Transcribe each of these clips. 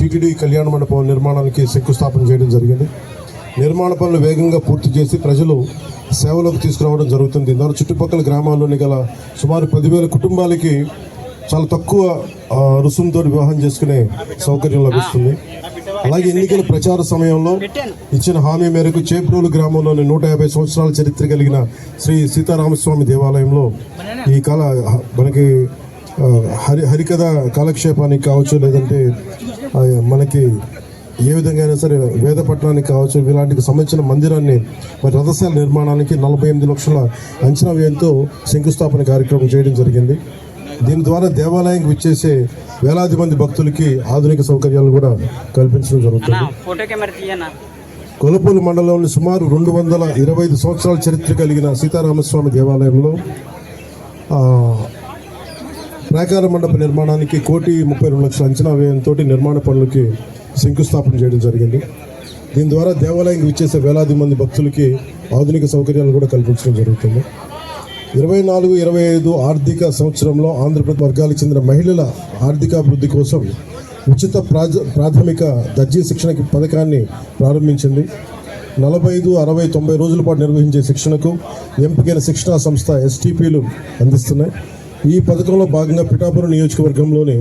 TTD కళ్యాణ మండపం నిర్మాణానికి శంకుస్థాపన చేయడం జరిగింది. నిర్మాణ పనులు వేగంగా పూర్తి చేసి ప్రజలు సేవలోకి తీసుకురావడం జరుగుతుంది. దాని చుట్టుపక్కల గ్రామాల్లోని గల సుమారు పదివేల కుటుంబాలకి చాలా తక్కువ రుసుముతో వివాహం చేసుకునే సౌకర్యం లభిస్తుంది. అలాగే ఎన్నికల ప్రచార సమయంలో ఇచ్చిన హామీ మేరకు చేప్రోలు గ్రామంలోని నూట యాభై సంవత్సరాల చరిత్ర కలిగిన శ్రీ సీతారామస్వామి దేవాలయంలో ఈ కళ మనకి హరి హరికథ కాలక్షేపానికి కావచ్చు లేదంటే మనకి ఏ విధంగా అయినా సరే వేద పట్టణానికి కావచ్చు ఇలాంటికి సంబంధించిన మందిరాన్ని మరి రథశాల నిర్మాణానికి నలభై ఎనిమిది లక్షల అంచనా వ్యయంతో శంకుస్థాపన కార్యక్రమం చేయడం జరిగింది. దీని ద్వారా దేవాలయానికి విచ్చేసే వేలాది మంది భక్తులకి ఆధునిక సౌకర్యాలు కూడా కల్పించడం జరుగుతుంది. కొలపూలు మండలంలోని సుమారు రెండు వందల ఇరవై ఐదు సంవత్సరాల చరిత్ర కలిగిన సీతారామస్వామి దేవాలయంలో ప్రాకార మండప నిర్మాణానికి కోటి ముప్పై రెండు లక్షల అంచనా వ్యయంతో నిర్మాణ పనులకి శంకుస్థాపన చేయడం జరిగింది. దీని ద్వారా దేవాలయానికి విచ్చేసే వేలాది మంది భక్తులకి ఆధునిక సౌకర్యాలు కూడా కల్పించడం జరుగుతుంది. ఇరవై నాలుగు ఇరవై ఐదు ఆర్థిక సంవత్సరంలో ఆంధ్రప్రదేశ్ వర్గాలకు చెందిన మహిళల ఆర్థికాభివృద్ధి కోసం ఉచిత ప్రాజ ప్రాథమిక దర్జీ శిక్షణకి పథకాన్ని ప్రారంభించింది. నలభై ఐదు అరవై తొంభై రోజుల పాటు నిర్వహించే శిక్షణకు ఎంపికైన శిక్షణా సంస్థ ఎస్టీపీలు అందిస్తున్నాయి. ఈ పథకంలో భాగంగా పిఠాపురం నియోజకవర్గంలోని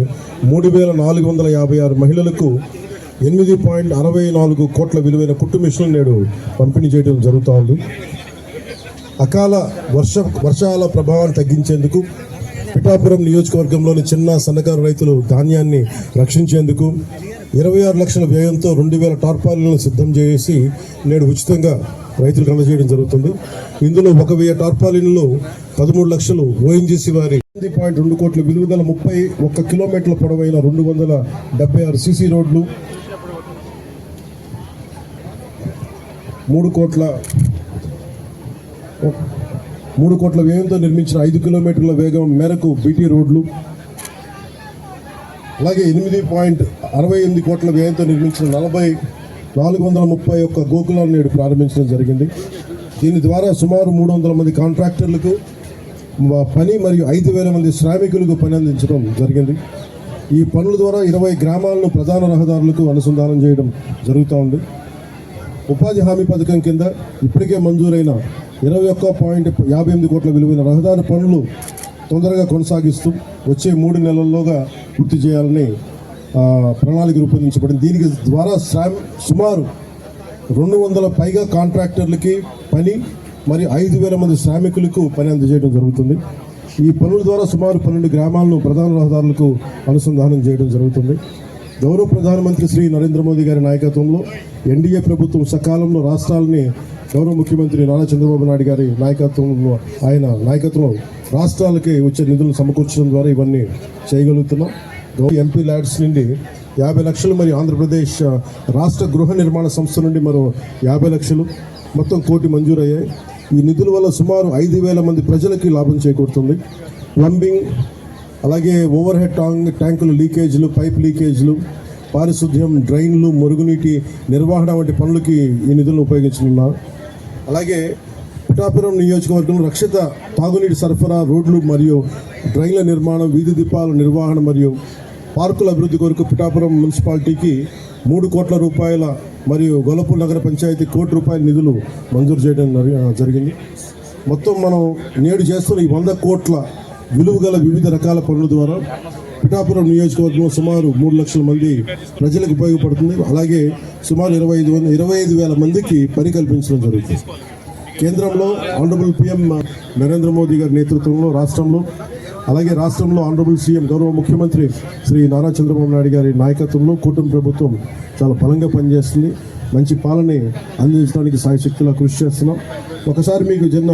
మూడు వేల నాలుగు వందల యాభై ఆరు మహిళలకు ఎనిమిది పాయింట్ అరవై నాలుగు కోట్ల విలువైన కుట్టు మిషన్లు నేడు పంపిణీ చేయడం జరుగుతూ ఉంది. అకాల వర్ష వర్షాల ప్రభావాన్ని తగ్గించేందుకు పిఠాపురం నియోజకవర్గంలోని చిన్న సన్నకారు రైతులు ధాన్యాన్ని రక్షించేందుకు ఇరవై ఆరు లక్షల వ్యయంతో రెండు వేల టార్పాలను సిద్ధం చేసి నేడు ఉచితంగా రైతులకు అందజేయడం జరుగుతుంది. ఇందులో ఒక వెయ్యి టార్పాలిన్లు పదమూడు లక్షలు ఓఎన్జీసీ వారి. ఎనిమిది పాయింట్ రెండు కోట్ల విలువగల ముప్పై ఒక్క కిలోమీటర్ల పొడవైన రెండు వందల డెబ్బై ఆరు సీసీ రోడ్లు మూడు కోట్ల మూడు కోట్ల వ్యయంతో నిర్మించిన ఐదు కిలోమీటర్ల వేగం మేరకు బీటీ రోడ్లు అలాగే ఎనిమిది పాయింట్ అరవై ఎనిమిది కోట్ల వ్యయంతో నిర్మించిన నలభై నాలుగు వందల ముప్పై ఒక్క గోకులాలను నేడు ప్రారంభించడం జరిగింది. దీని ద్వారా సుమారు మూడు వందల మంది కాంట్రాక్టర్లకు పని మరియు ఐదు వేల మంది శ్రామికులకు పని అందించడం జరిగింది. ఈ పనుల ద్వారా ఇరవై గ్రామాలను ప్రధాన రహదారులకు అనుసంధానం చేయడం జరుగుతూ ఉంది. ఉపాధి హామీ పథకం కింద ఇప్పటికే మంజూరైన ఇరవై ఒక్క పాయింట్ యాభై ఎనిమిది కోట్ల విలువైన రహదారి పనులు తొందరగా కొనసాగిస్తూ వచ్చే మూడు నెలల్లోగా పూర్తి చేయాలని ప్రణాళిక రూపొందించబడింది. దీనికి ద్వారా సుమారు రెండు వందల పైగా కాంట్రాక్టర్లకి పని మరి ఐదు వేల మంది శ్రామికులకు పని అందజేయడం జరుగుతుంది. ఈ పనుల ద్వారా సుమారు పన్నెండు గ్రామాలను ప్రధాన రహదారులకు అనుసంధానం చేయడం జరుగుతుంది. గౌరవ ప్రధానమంత్రి శ్రీ నరేంద్ర మోదీ గారి నాయకత్వంలో ఎన్డీఏ ప్రభుత్వం సకాలంలో రాష్ట్రాలని గౌరవ ముఖ్యమంత్రి నారా చంద్రబాబు నాయుడు గారి నాయకత్వంలో ఆయన నాయకత్వంలో రాష్ట్రాలకి వచ్చే నిధులు సమకూర్చడం ద్వారా ఇవన్నీ చేయగలుగుతున్నాం. ఎంపీ ల్యాడ్స్ నుండి యాభై లక్షలు మరియు ఆంధ్రప్రదేశ్ రాష్ట్ర గృహ నిర్మాణ సంస్థ నుండి మరో యాభై లక్షలు మొత్తం కోటి మంజూరయ్యాయి. ఈ నిధుల వల్ల సుమారు ఐదు వేల మంది ప్రజలకి లాభం చేకూరుతుంది. ప్లంబింగ్ అలాగే ఓవర్ హెడ్ టాంక్ ట్యాంకులు లీకేజీలు పైప్ లీకేజీలు పారిశుద్ధ్యం డ్రైన్లు మురుగునీటి నిర్వహణ వంటి పనులకి ఈ నిధులను ఉపయోగించనున్నారు అలాగే పిఠాపురం నియోజకవర్గంలో రక్షిత తాగునీటి సరఫరా రోడ్లు మరియు డ్రైన్ల నిర్మాణం వీధి దీపాల నిర్వహణ మరియు పార్కుల అభివృద్ధి కొరకు పిఠాపురం మున్సిపాలిటీకి మూడు కోట్ల రూపాయల మరియు గొల్లపూర్ నగర పంచాయతీ కోటి రూపాయల నిధులు మంజూరు చేయడం జరిగింది. మొత్తం మనం నేడు చేస్తున్న ఈ వంద కోట్ల విలువ గల వివిధ రకాల పనుల ద్వారా పిఠాపురం నియోజకవర్గంలో సుమారు మూడు లక్షల మంది ప్రజలకు ఉపయోగపడుతుంది. అలాగే సుమారు ఇరవై ఐదు వంద ఇరవై ఐదు వేల మందికి పని కల్పించడం జరుగుతుంది. కేంద్రంలో ఆనరబుల్ పిఎం నరేంద్ర మోదీ గారి నేతృత్వంలో రాష్ట్రంలో అలాగే రాష్ట్రంలో ఆనరబుల్ సీఎం గౌరవ ముఖ్యమంత్రి శ్రీ నారా చంద్రబాబు నాయుడు గారి నాయకత్వంలో కూటమి ప్రభుత్వం చాలా బలంగా పనిచేస్తుంది. మంచి పాలన అందించడానికి సాయశక్తిలా కృషి చేస్తున్నాం. ఒకసారి మీకు చిన్న